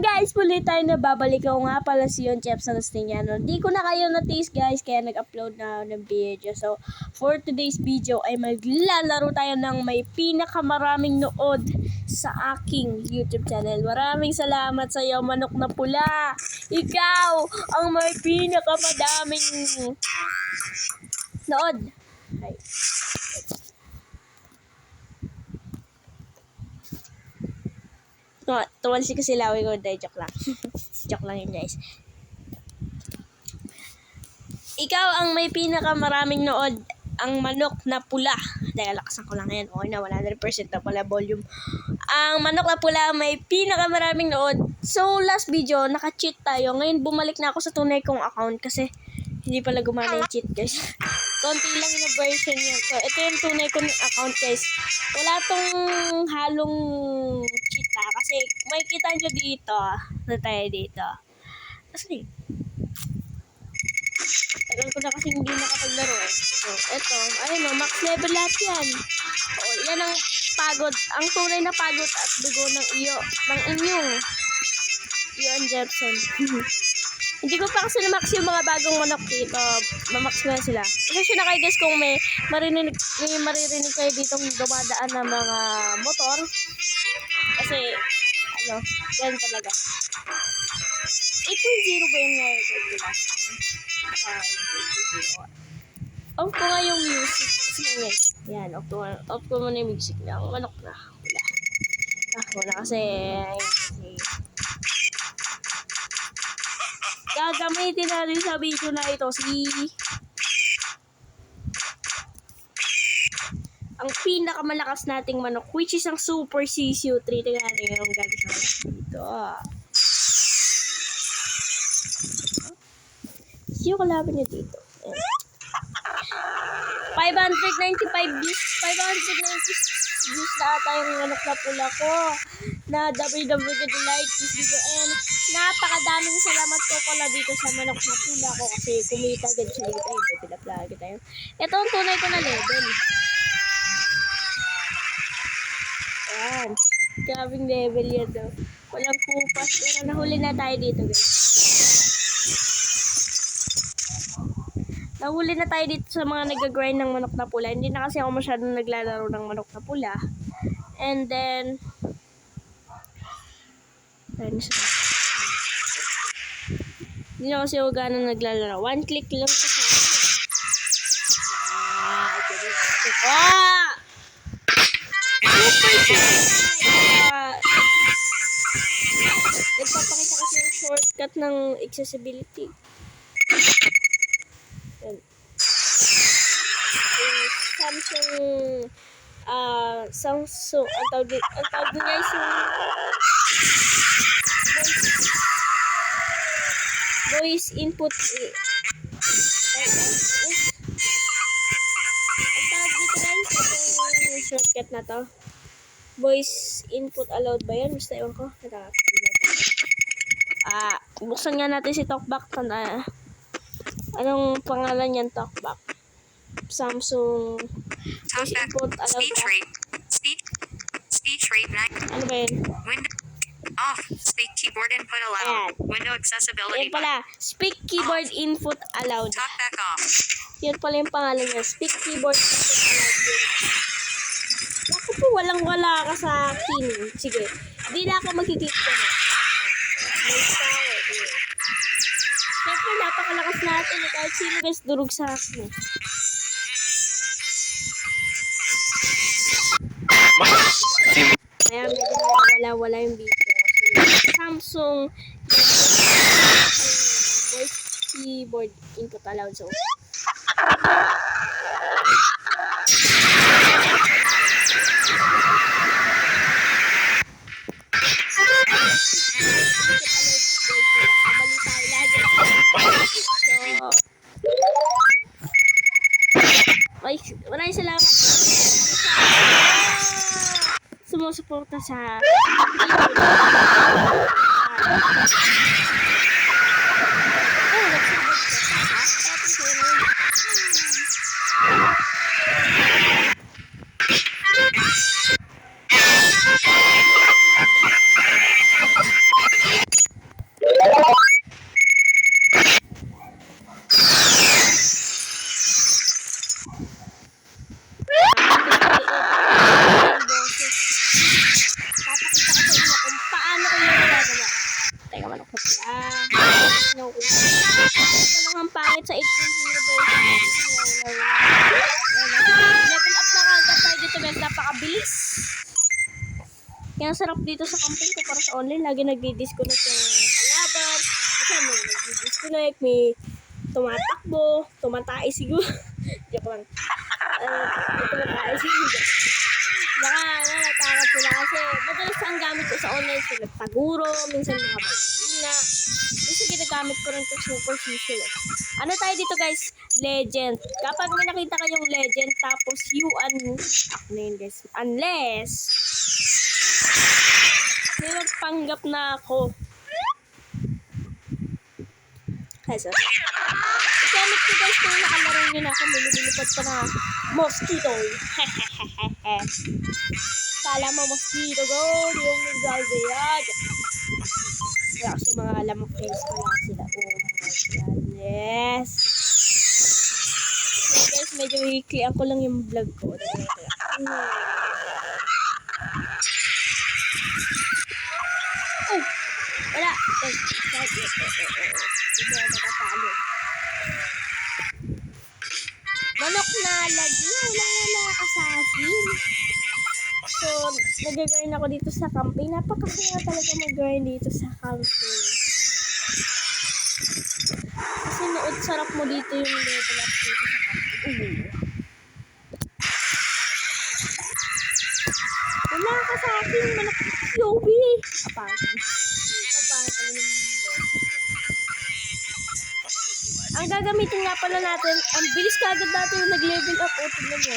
guys, muli tayo na babalik ako nga pala si Yon Chef Salastiniano. Di ko na kayo na-taste guys, kaya nag-upload na ng video. So, for today's video ay maglalaro tayo ng may pinakamaraming nood sa aking YouTube channel. Maraming salamat sa iyo, manok na pula. Ikaw ang may pinakamadaming nood. Ay. Tuwan si kasi lawi ko, dahil joke lang. joke lang yun, guys. Ikaw ang may pinakamaraming nood, ang manok na pula. Dahil lakasan ko lang yan. Okay na, 100% na pala volume. Ang manok na pula may pinakamaraming nood. So, last video, naka-cheat tayo. Ngayon, bumalik na ako sa tunay kong account kasi hindi pala gumana yung cheat, guys. Konti lang yung version yun. So, ito yung tunay kong account, guys. Wala tong halong cheat na. Kasi, makikita nyo dito. Na tayo dito. Kasi, tagal ko na kasi hindi nakapaglaro eh. So, eto. Ayun o, max level lahat yan. O, yan ang pagod. Ang tunay na pagod at dugo ng iyo. Ng inyong. Iyon Jepson. Hindi ko pa kasi na-max yung mga bagong manok dito. Mamax na sila. Kasi na kayo guys kung may marinig, may maririnig kayo dito dumadaan ng mga motor. Kasi, ano, yan talaga. 8.0 ba yung ngayon ko last time? 8.0. Off ko nga yung music. Sige. Yan, off ko, off ko muna yung music na. Manok na. Wala. Ah, wala kasi, ayun, kasi gagamitin natin sa video na ito si ang pinakamalakas nating manok which is ang super CCU3 tingnan natin yung gagawin dito CCU kalaban niya dito. Ayan. 595 views. 596 views na ata yung manok na pula ko. Na www like this video. And napakadaming salamat po pala dito sa manok na pula ko kasi kumita agad siya dito. Hindi pinaplagi tayo. Ito ang tunay ko na level ayan grabing level yan daw walang kupas pero nahuli na tayo dito guys Nahuli na tayo dito sa mga nag-grind ng manok na pula. Hindi na kasi ako masyadong naglalaro ng manok na pula. And then, ayun siya. Hindi na kasi ako gano'ng naglalaro. One click lang sa akin. Ah, Ah! Nagpapakita kasi yung shortcut ng accessibility. Yan. Yung Samsung ah Samsung ang tawag ang tawag din guys yung voice, voice input eh, shortcut na to voice input allowed ba yan? Basta ewan ko. Ah, buksan nga natin si Talkback na Anong pangalan niyan, Talkback? Samsung voice input allowed Speech rate. Speech. Speech rate nine. Ano ba yun? Window. Off. Speak keyboard input allowed. Window Yan accessibility button. pala, speak keyboard input allowed. Talkback off. Yan pala yung pangalan niya, speak keyboard input allowed. Po, walang wala ka sa akin. Sige, di na ako magkikip ko na. May power. yun. Siyempre, napakalakas natin. eh. Kahit sino guys, durog sa akin. Kaya medyo wala-wala yung video. Kasi Samsung voice keyboard input allowed. So, sumusuporta sa Kaya sarap dito sa camping ko para sa online. Lagi nagdi-disconnect yung kalaban. Kasi may nagdi-disconnect, may tumatakbo, tumatay siguro. Joke lang. Uh, tumatay siguro. Baka natatakot sila kasi madalas ang gamit ko sa online sila taguro, minsan mga balina. Minsan ginagamit ko rin ito super season. eh. Ano tayo dito guys? Legend. Kapag may nakita kayong legend tapos you un... Ano yun guys? Unless may magpanggap na ako. Ay, so, Ikamit ko guys kung nakalaro nyo na ako, may lumilipad pa na mosquito. Kala mo mosquito go, yung nagzalzayag. Kaya kasi mga lamok guys ko lang sila. Oh my god, yes. Guys, medyo weekly ako lang yung vlog ko. Dali, Wala! Hindi ako matatalo. Manok na lagi. Wala wala assassin. So, nag-grind ako dito sa camping. Napakasaya talaga mag-grind dito sa camping. Kasi nood sarap mo dito yung level up dito sa camping. Uh. Wala ka sa akin. Manok. Yobi. Apangit. Ang gagamitin nga pala natin, ang bilis ka agad natin yung nag-level up. O, tignan mo.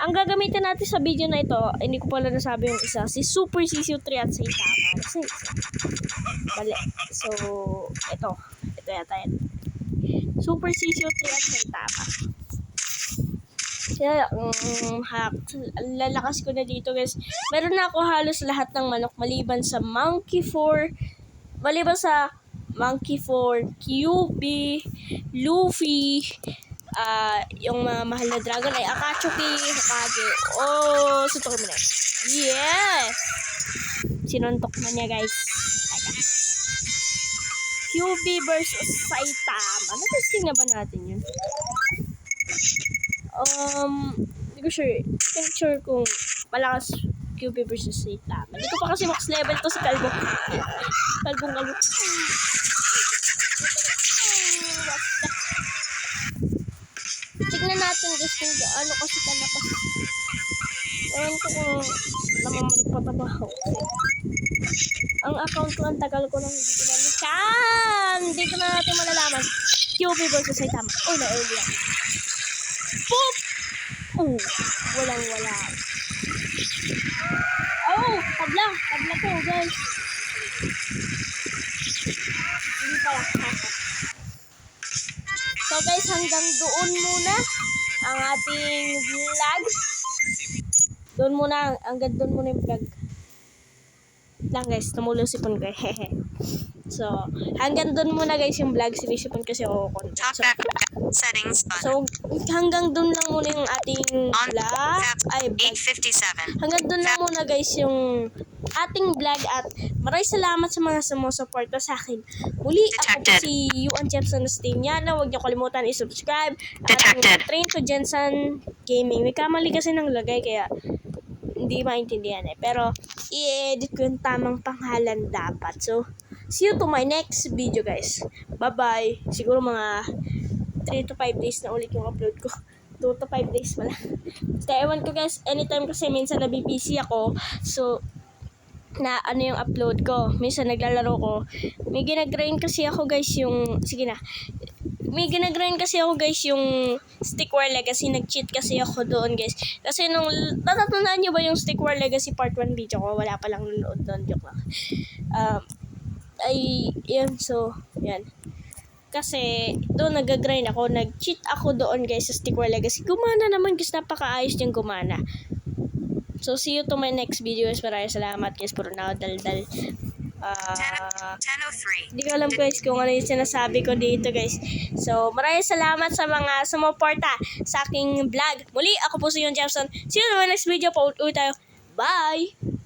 Ang gagamitin natin sa video na ito, hindi ko pala nasabi yung isa, si Super CCU 3 at Saitama. Kasi isa. Bali. So, ito. Ito yata yan. Super CCU 3 at Saitama. Kaya, um, hack, lalakas ko na dito guys. Meron na ako halos lahat ng manok maliban sa Monkey 4, maliban sa Monkey 4, QB, Luffy, ah yung mga mahal na dragon ay Akatsuki, Hokage. Oh, sutok mo na. Yes! Sinuntok na niya guys. QB versus Saitama. Natesting na ba natin yun? Um, hindi ko sure. Hindi ko sure kung malakas QB versus Saitama. Hindi ko pa kasi max level to si Kalbo. Kalbong kalbo. Tignan natin guys kung gaano kasi kalakas. Ewan ko kung namamalik pa ba. Ang account ko, ang tagal ko nang hindi binalikan. Hindi ko na natin malalaman. QB versus Saitama. Oh, na-early lang. Boop! Oh, walang wala. Oh, tabla. Tabla ko, guys. Hindi pala. So guys, hanggang doon muna ang ating vlog. Doon muna, hanggang doon muna yung vlog. Lang guys, tumulo si Pon ko. So, hanggang doon muna guys yung vlog. Sinisipon kasi ako. Talk So. Settings button. so, hanggang doon lang muna yung ating vlog. Ay, vlog. 857. Hanggang doon lang muna guys yung ating vlog at maraming salamat sa mga sumusuporta sa akin. Muli, ako po Detected. si Yuan Jepson Stiniana. Huwag niyo kalimutan i-subscribe. At Detected. train to Jensen Gaming. May kamali kasi ng lagay kaya hindi maintindihan eh. Pero i-edit ko yung tamang pangalan dapat. So, see you to my next video guys. Bye-bye. Siguro mga 3 to 5 days na ulit yung upload ko. 2 to 5 days pala. Basta ewan ko guys, anytime kasi minsan nabibisi ako. So, na ano yung upload ko. Minsan naglalaro ko. May ginagrind kasi ako guys yung... Sige na. May ginagrind kasi ako guys yung Stick War Legacy. Nag-cheat kasi ako doon guys. Kasi nung... Natatandaan nyo ba yung Stick War Legacy Part 1 video ko? Wala pa lang nanonood doon. Joke lang. Um, ay, yun. So, yan. Kasi, doon nag-grind ako. Nag-cheat ako doon guys sa Stick Legacy. Gumana naman guys. Napakaayos niyang gumana. So, see you to my next video guys. Maraming salamat guys. Puro na ako daldal. Ah... 1003. Hindi ko alam guys kung ano yung sinasabi ko dito guys. So, maraming salamat sa mga sumuporta sa aking vlog. Muli, ako po si Yon Jefferson. See you in my next video. Paulit tayo. Bye!